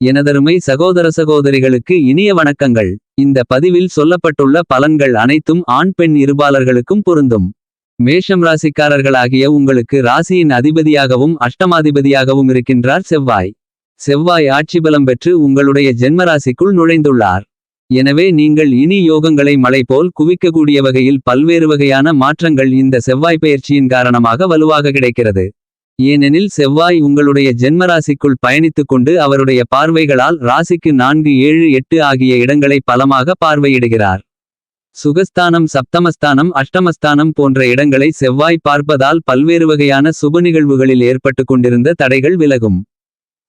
எனதருமை சகோதர சகோதரிகளுக்கு இனிய வணக்கங்கள். இந்த பதிவில் சொல்லப்பட்டுள்ள பலன்கள் அனைத்தும் ஆண் பெண் இருபாலர்களுக்கும் பொருந்தும். மேஷம் ராசிக்காரர்களாகிய உங்களுக்கு ராசியின் அதிபதியாகவும் அஷ்டமாதிபதியாகவும் இருக்கின்றார் செவ்வாய். செவ்வாய் ஆட்சி பலம் பெற்று உங்களுடைய ஜென்ம ராசிக்குள் நுழைந்துள்ளார். எனவே நீங்கள் இனி யோகங்களை மலை போல் குவிக்கக்கூடிய வகையில் பல்வேறு வகையான மாற்றங்கள் இந்த செவ்வாய் பயிற்சியின் காரணமாக வலுவாக கிடைக்கிறது. ஏனெனில் செவ்வாய் உங்களுடைய ஜென்மராசிக்குள் பயணித்துக் கொண்டு அவருடைய பார்வைகளால் ராசிக்கு நான்கு ஏழு எட்டு ஆகிய இடங்களை பலமாக பார்வையிடுகிறார். சுகஸ்தானம் சப்தமஸ்தானம் அஷ்டமஸ்தானம் போன்ற இடங்களை செவ்வாய் பார்ப்பதால் பல்வேறு வகையான சுப நிகழ்வுகளில் ஏற்பட்டு கொண்டிருந்த தடைகள் விலகும்.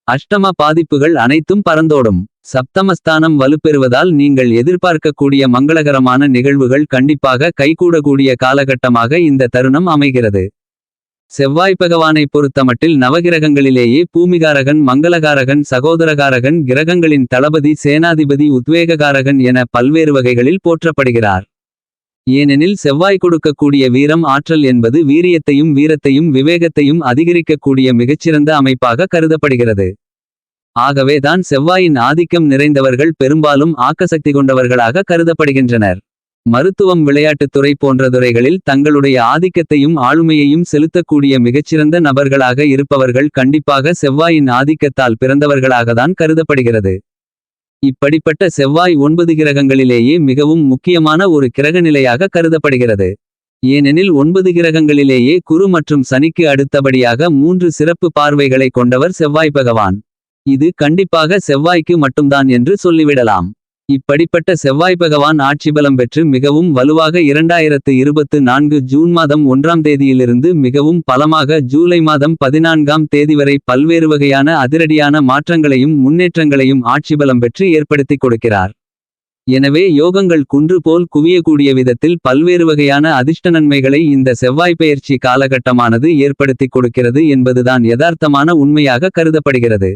அஷ்டம பாதிப்புகள் அனைத்தும் பறந்தோடும். சப்தமஸ்தானம் வலுப்பெறுவதால் நீங்கள் எதிர்பார்க்கக்கூடிய மங்களகரமான நிகழ்வுகள் கண்டிப்பாக கைகூடக்கூடிய காலகட்டமாக இந்த தருணம் அமைகிறது. செவ்வாய் பகவானை பொறுத்தமட்டில் நவகிரகங்களிலேயே பூமிகாரகன் மங்களகாரகன் சகோதரகாரகன் கிரகங்களின் தளபதி சேனாதிபதி உத்வேககாரகன் என பல்வேறு வகைகளில் போற்றப்படுகிறார். ஏனெனில் செவ்வாய் கொடுக்கக்கூடிய வீரம் ஆற்றல் என்பது வீரியத்தையும் வீரத்தையும் விவேகத்தையும் அதிகரிக்கக்கூடிய மிகச்சிறந்த அமைப்பாக கருதப்படுகிறது. ஆகவேதான் செவ்வாயின் ஆதிக்கம் நிறைந்தவர்கள் பெரும்பாலும் ஆக்கசக்தி கொண்டவர்களாக கருதப்படுகின்றனர். மருத்துவம் விளையாட்டுத்துறை போன்ற துறைகளில் தங்களுடைய ஆதிக்கத்தையும் ஆளுமையையும் செலுத்தக்கூடிய மிகச்சிறந்த நபர்களாக இருப்பவர்கள் கண்டிப்பாக செவ்வாயின் ஆதிக்கத்தால் பிறந்தவர்களாகத்தான் கருதப்படுகிறது. இப்படிப்பட்ட செவ்வாய் ஒன்பது கிரகங்களிலேயே மிகவும் முக்கியமான ஒரு கிரகநிலையாக கருதப்படுகிறது. ஏனெனில் ஒன்பது கிரகங்களிலேயே குரு மற்றும் சனிக்கு அடுத்தபடியாக மூன்று சிறப்பு பார்வைகளை கொண்டவர் செவ்வாய் பகவான். இது கண்டிப்பாக செவ்வாய்க்கு மட்டும்தான் என்று சொல்லிவிடலாம். இப்படிப்பட்ட செவ்வாய் பகவான் ஆட்சிபலம் பெற்று மிகவும் வலுவாக இரண்டாயிரத்து இருபத்து நான்கு ஜூன் மாதம் ஒன்றாம் தேதியிலிருந்து மிகவும் பலமாக ஜூலை மாதம் பதினான்காம் தேதி வரை பல்வேறு வகையான அதிரடியான மாற்றங்களையும் முன்னேற்றங்களையும் ஆட்சிபலம் பெற்று ஏற்படுத்திக் கொடுக்கிறார். எனவே யோகங்கள் குன்று போல் குவியக்கூடிய விதத்தில் பல்வேறு வகையான அதிர்ஷ்ட நன்மைகளை இந்த செவ்வாய் பயிற்சி காலகட்டமானது ஏற்படுத்திக் கொடுக்கிறது என்பதுதான் யதார்த்தமான உண்மையாக கருதப்படுகிறது.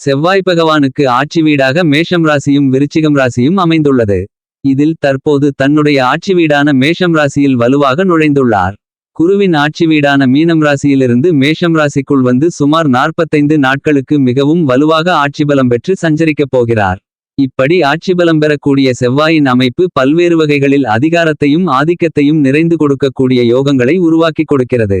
செவ்வாய் பகவானுக்கு ஆட்சி வீடாக மேஷம் ராசியும் விருச்சிகம் ராசியும் அமைந்துள்ளது. இதில் தற்போது தன்னுடைய ஆட்சி வீடான மேஷம் ராசியில் வலுவாக நுழைந்துள்ளார். குருவின் ஆட்சி வீடான மீனம் ராசியிலிருந்து மேஷம் ராசிக்குள் வந்து சுமார் நாற்பத்தைந்து நாட்களுக்கு மிகவும் வலுவாக ஆட்சிபலம் பெற்று சஞ்சரிக்கப் போகிறார். இப்படி ஆட்சிபலம் பெறக்கூடிய செவ்வாயின் அமைப்பு பல்வேறு வகைகளில் அதிகாரத்தையும் ஆதிக்கத்தையும் நிறைந்து கொடுக்கக்கூடிய யோகங்களை உருவாக்கிக் கொடுக்கிறது.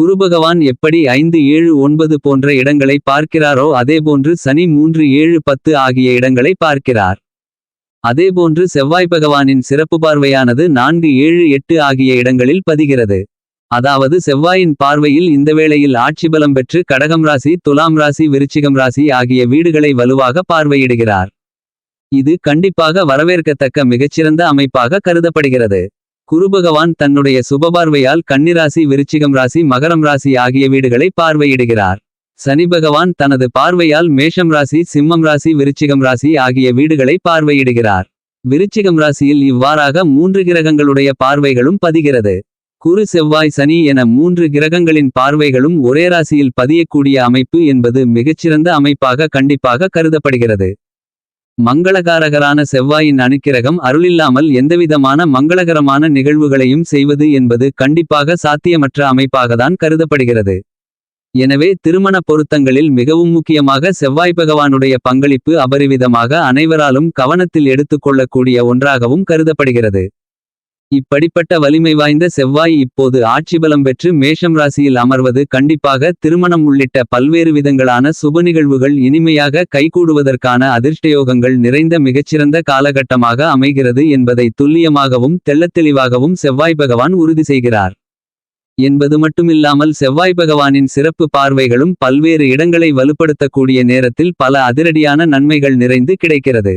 குருபகவான் எப்படி ஐந்து ஏழு ஒன்பது போன்ற இடங்களை பார்க்கிறாரோ அதேபோன்று சனி மூன்று ஏழு பத்து ஆகிய இடங்களை பார்க்கிறார். அதேபோன்று செவ்வாய் பகவானின் சிறப்பு பார்வையானது நான்கு ஏழு எட்டு ஆகிய இடங்களில் பதிகிறது. அதாவது செவ்வாயின் பார்வையில் இந்த வேளையில் ஆட்சி பலம் பெற்று கடகம் ராசி துலாம் ராசி விருச்சிகம் ராசி ஆகிய வீடுகளை வலுவாக பார்வையிடுகிறார். இது கண்டிப்பாக வரவேற்கத்தக்க மிகச்சிறந்த அமைப்பாக கருதப்படுகிறது. குருபகவான் தன்னுடைய சுபபார்வையால் கன்னிராசி விருச்சிகம் ராசி மகரம் ராசி ஆகிய வீடுகளை பார்வையிடுகிறார். சனி பகவான் தனது பார்வையால் மேஷம் ராசி சிம்மம் ராசி விருச்சிகம் ராசி ஆகிய வீடுகளை பார்வையிடுகிறார். விருச்சிகம் ராசியில் இவ்வாறாக மூன்று கிரகங்களுடைய பார்வைகளும் பதிகிறது. குரு செவ்வாய் சனி என மூன்று கிரகங்களின் பார்வைகளும் ஒரே ராசியில் பதியக்கூடிய அமைப்பு என்பது மிகச்சிறந்த அமைப்பாக கண்டிப்பாக கருதப்படுகிறது. மங்களகாரகரான செவ்வாயின் அணுக்கிரகம் அருளில்லாமல் எந்தவிதமான மங்களகரமான நிகழ்வுகளையும் செய்வது என்பது கண்டிப்பாக சாத்தியமற்ற அமைப்பாகத்தான் கருதப்படுகிறது. எனவே திருமண பொருத்தங்களில் மிகவும் முக்கியமாக செவ்வாய் பகவானுடைய பங்களிப்பு அபரிவிதமாக அனைவராலும் கவனத்தில் எடுத்துக்கொள்ளக்கூடிய ஒன்றாகவும் கருதப்படுகிறது. இப்படிப்பட்ட வலிமை வாய்ந்த செவ்வாய் இப்போது ஆட்சிபலம் பெற்று மேஷம் ராசியில் அமர்வது கண்டிப்பாக திருமணம் உள்ளிட்ட பல்வேறு விதங்களான சுப நிகழ்வுகள் இனிமையாக கைகூடுவதற்கான அதிர்ஷ்டயோகங்கள் நிறைந்த மிகச்சிறந்த காலகட்டமாக அமைகிறது என்பதை துல்லியமாகவும் தெள்ளத்தெளிவாகவும் செவ்வாய் பகவான் உறுதி செய்கிறார். என்பது மட்டுமில்லாமல் செவ்வாய் பகவானின் சிறப்பு பார்வைகளும் பல்வேறு இடங்களை வலுப்படுத்தக்கூடிய நேரத்தில் பல அதிரடியான நன்மைகள் நிறைந்து கிடைக்கிறது.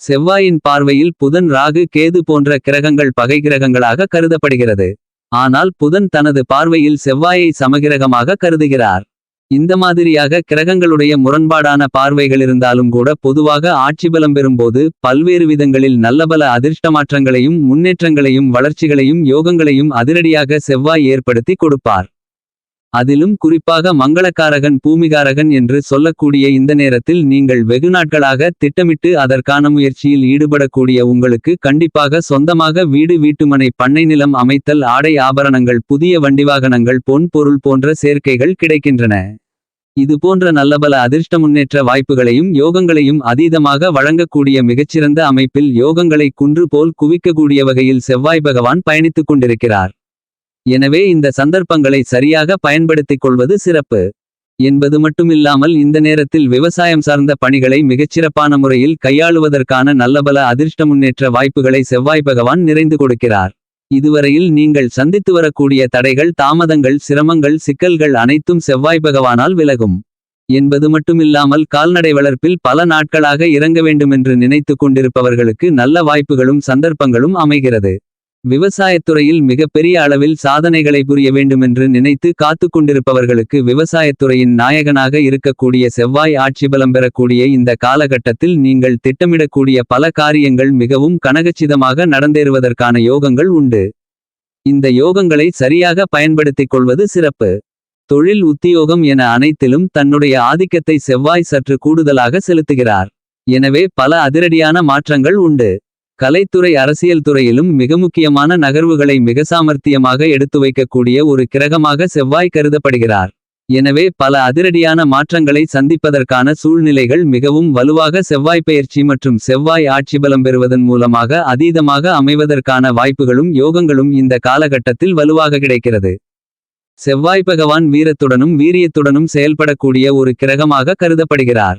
செவ்வாயின் பார்வையில் புதன் ராகு கேது போன்ற கிரகங்கள் பகை கிரகங்களாக கருதப்படுகிறது. ஆனால் புதன் தனது பார்வையில் செவ்வாயை சமகிரகமாக கருதுகிறார். இந்த மாதிரியாக கிரகங்களுடைய முரண்பாடான பார்வைகள் இருந்தாலும் கூட பொதுவாக ஆட்சி பலம் பெறும்போது பல்வேறு விதங்களில் நல்லபல அதிர்ஷ்டமாற்றங்களையும் முன்னேற்றங்களையும் வளர்ச்சிகளையும் யோகங்களையும் அதிரடியாக செவ்வாய் ஏற்படுத்தி கொடுப்பார். அதிலும் குறிப்பாக மங்களக்காரகன் பூமிகாரகன் என்று சொல்லக்கூடிய இந்த நேரத்தில் நீங்கள் வெகு நாட்களாக திட்டமிட்டு அதற்கான முயற்சியில் ஈடுபடக்கூடிய உங்களுக்கு கண்டிப்பாக சொந்தமாக வீடு வீட்டுமனை பண்ணை நிலம் அமைத்தல் ஆடை ஆபரணங்கள் புதிய வண்டிவாகனங்கள் பொன் பொருள் போன்ற சேர்க்கைகள் கிடைக்கின்றன. இது போன்ற நல்லபல அதிர்ஷ்ட முன்னேற்ற வாய்ப்புகளையும் யோகங்களையும் அதீதமாக வழங்கக்கூடிய மிகச்சிறந்த அமைப்பில் யோகங்களை குன்று போல் குவிக்கக்கூடிய வகையில் செவ்வாய் பகவான் பயணித்துக் கொண்டிருக்கிறார். எனவே இந்த சந்தர்ப்பங்களை சரியாக பயன்படுத்திக் கொள்வது சிறப்பு. என்பது மட்டுமில்லாமல் இந்த நேரத்தில் விவசாயம் சார்ந்த பணிகளை மிகச்சிறப்பான முறையில் கையாளுவதற்கான நல்லபல அதிர்ஷ்ட முன்னேற்ற வாய்ப்புகளை செவ்வாய் பகவான் நிறைந்து கொடுக்கிறார். இதுவரையில் நீங்கள் சந்தித்து வரக்கூடிய தடைகள் தாமதங்கள் சிரமங்கள் சிக்கல்கள் அனைத்தும் செவ்வாய் பகவானால் விலகும். என்பது மட்டுமில்லாமல் கால்நடை வளர்ப்பில் பல நாட்களாக இறங்க வேண்டுமென்று நினைத்துக் கொண்டிருப்பவர்களுக்கு நல்ல வாய்ப்புகளும் சந்தர்ப்பங்களும் அமைகிறது. விவசாயத்துறையில் மிகப்பெரிய அளவில் சாதனைகளை புரிய வேண்டுமென்று நினைத்து காத்துக்கொண்டிருப்பவர்களுக்கு விவசாயத்துறையின் நாயகனாக இருக்கக்கூடிய செவ்வாய் ஆட்சி பலம் பெறக்கூடிய இந்த காலகட்டத்தில் நீங்கள் திட்டமிடக்கூடிய பல காரியங்கள் மிகவும் கனகச்சிதமாக நடந்தேறுவதற்கான யோகங்கள் உண்டு. இந்த யோகங்களை சரியாக பயன்படுத்திக் கொள்வது சிறப்பு. தொழில் உத்தியோகம் என அனைத்திலும் தன்னுடைய ஆதிக்கத்தை செவ்வாய் சற்று கூடுதலாக செலுத்துகிறார். எனவே பல அதிரடியான மாற்றங்கள் உண்டு. கலைத்துறை அரசியல் துறையிலும் மிக முக்கியமான நகர்வுகளை மிக சாமர்த்தியமாக எடுத்து வைக்கக்கூடிய ஒரு கிரகமாக செவ்வாய் கருதப்படுகிறார். எனவே பல அதிரடியான மாற்றங்களை சந்திப்பதற்கான சூழ்நிலைகள் மிகவும் வலுவாக செவ்வாய் பயிற்சி மற்றும் செவ்வாய் ஆட்சி பலம் பெறுவதன் மூலமாக அதீதமாக அமைவதற்கான வாய்ப்புகளும் யோகங்களும் இந்த காலகட்டத்தில் வலுவாக கிடைக்கிறது. செவ்வாய் பகவான் வீரத்துடனும் வீரியத்துடனும் செயல்படக்கூடிய ஒரு கிரகமாக கருதப்படுகிறார்.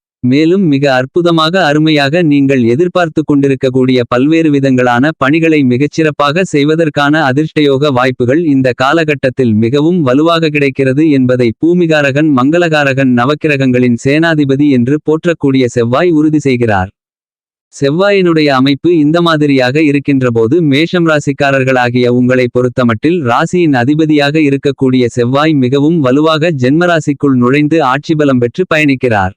மேலும் மிக அற்புதமாக அருமையாக நீங்கள் எதிர்பார்த்து கொண்டிருக்கக்கூடிய பல்வேறு விதங்களான பணிகளை மிகச்சிறப்பாக செய்வதற்கான அதிர்ஷ்டயோக வாய்ப்புகள் இந்த காலகட்டத்தில் மிகவும் வலுவாக கிடைக்கிறது என்பதை பூமிகாரகன் மங்களகாரகன் நவக்கிரகங்களின் சேனாதிபதி என்று போற்றக்கூடிய செவ்வாய் உறுதி செய்கிறார். செவ்வாயினுடைய அமைப்பு இந்த மாதிரியாக இருக்கின்றபோது மேஷம் ராசிக்காரர்களாகிய உங்களை பொறுத்தமட்டில் ராசியின் அதிபதியாக இருக்கக்கூடிய செவ்வாய் மிகவும் வலுவாக ஜென்மராசிக்குள் நுழைந்து ஆட்சிபலம் பெற்று பயணிக்கிறார்.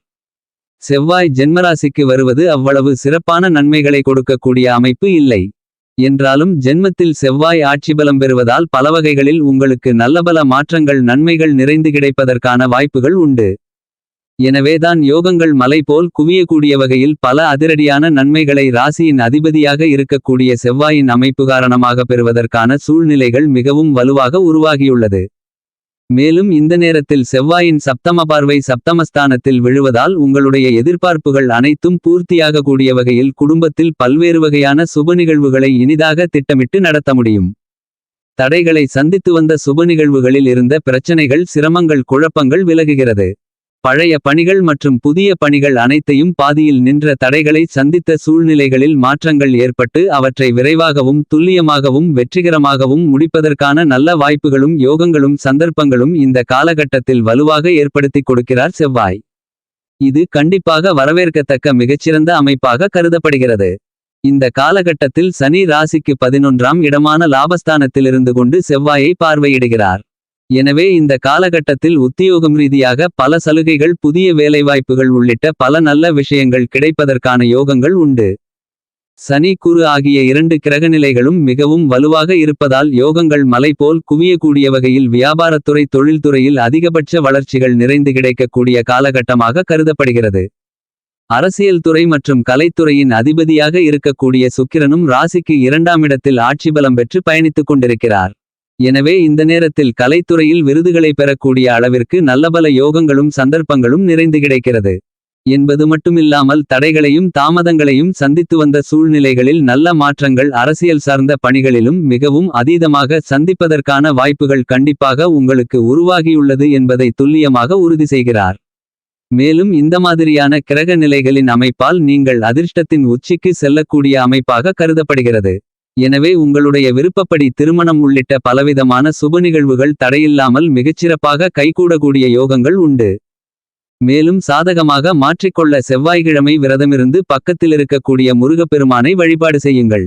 செவ்வாய் ஜென்மராசிக்கு வருவது அவ்வளவு சிறப்பான நன்மைகளை கொடுக்கக்கூடிய அமைப்பு இல்லை. என்றாலும் ஜென்மத்தில் செவ்வாய் ஆட்சிபலம் பெறுவதால் பலவகைகளில் உங்களுக்கு நல்லபல மாற்றங்கள் நன்மைகள் நிறைந்து கிடைப்பதற்கான வாய்ப்புகள் உண்டு. எனவேதான் யோகங்கள் மலை போல் குவியக்கூடிய வகையில் பல அதிரடியான நன்மைகளை ராசியின் அதிபதியாக இருக்கக்கூடிய செவ்வாயின் அமைப்பு காரணமாக பெறுவதற்கான சூழ்நிலைகள் மிகவும் வலுவாக உருவாகியுள்ளது. மேலும் இந்த நேரத்தில் செவ்வாயின் சப்தம பார்வை சப்தமஸ்தானத்தில் விழுவதால் உங்களுடைய எதிர்பார்ப்புகள் அனைத்தும் பூர்த்தியாக கூடிய வகையில் குடும்பத்தில் பல்வேறு வகையான சுப நிகழ்வுகளை இனிதாக திட்டமிட்டு நடத்த முடியும். தடைகளை சந்தித்து வந்த சுப நிகழ்வுகளில் இருந்த பிரச்சனைகள் சிரமங்கள் குழப்பங்கள் விலகுகிறது. பழைய பணிகள் மற்றும் புதிய பணிகள் அனைத்தையும் பாதியில் நின்ற தடைகளை சந்தித்த சூழ்நிலைகளில் மாற்றங்கள் ஏற்பட்டு அவற்றை விரைவாகவும் துல்லியமாகவும் வெற்றிகரமாகவும் முடிப்பதற்கான நல்ல வாய்ப்புகளும் யோகங்களும் சந்தர்ப்பங்களும் இந்த காலகட்டத்தில் வலுவாக ஏற்படுத்திக் கொடுக்கிறார் செவ்வாய். இது கண்டிப்பாக வரவேற்கத்தக்க மிகச்சிறந்த அமைப்பாக கருதப்படுகிறது. இந்த காலகட்டத்தில் சனி ராசிக்கு பதினொன்றாம் இடமான லாபஸ்தானத்திலிருந்து கொண்டு செவ்வாயை பார்வையிடுகிறார். எனவே இந்த காலகட்டத்தில் உத்தியோகம் ரீதியாக பல சலுகைகள் புதிய வேலைவாய்ப்புகள் உள்ளிட்ட பல நல்ல விஷயங்கள் கிடைப்பதற்கான யோகங்கள் உண்டு. சனி குரு ஆகிய இரண்டு கிரகநிலைகளும் மிகவும் வலுவாக இருப்பதால் யோகங்கள் மலை போல் குவியக்கூடிய வகையில் வியாபாரத்துறை தொழில்துறையில் அதிகபட்ச வளர்ச்சிகள் நிறைந்து கிடைக்கக்கூடிய காலகட்டமாக கருதப்படுகிறது. அரசியல் துறை மற்றும் கலைத்துறையின் அதிபதியாக இருக்கக்கூடிய சுக்கிரனும் ராசிக்கு இரண்டாம் இடத்தில் ஆட்சி பலம் பெற்று பயணித்துக் கொண்டிருக்கிறார். எனவே இந்த நேரத்தில் கலைத்துறையில் விருதுகளை பெறக்கூடிய அளவிற்கு நல்லபல யோகங்களும் சந்தர்ப்பங்களும் நிறைந்து கிடைக்கிறது. என்பது மட்டுமில்லாமல் தடைகளையும் தாமதங்களையும் சந்தித்து வந்த சூழ்நிலைகளில் நல்ல மாற்றங்கள் அரசியல் சார்ந்த பணிகளிலும் மிகவும் அதீதமாக சந்திப்பதற்கான வாய்ப்புகள் கண்டிப்பாக உங்களுக்கு உருவாகியுள்ளது என்பதை துல்லியமாக உறுதி செய்கிறார். மேலும் இந்த மாதிரியான கிரக நிலைகளின் அமைப்பால் நீங்கள் அதிர்ஷ்டத்தின் உச்சிக்கு செல்லக்கூடிய அமைப்பாக கருதப்படுகிறது. எனவே உங்களுடைய விருப்பப்படி திருமணம் உள்ளிட்ட பலவிதமான சுப நிகழ்வுகள் தடையில்லாமல் மிகச்சிறப்பாக கைகூடக்கூடிய யோகங்கள் உண்டு. மேலும் சாதகமாக மாற்றிக்கொள்ள செவ்வாய்க்கிழமை விரதமிருந்து பக்கத்திலிருக்கக்கூடிய முருகப்பெருமானை வழிபாடு செய்யுங்கள்.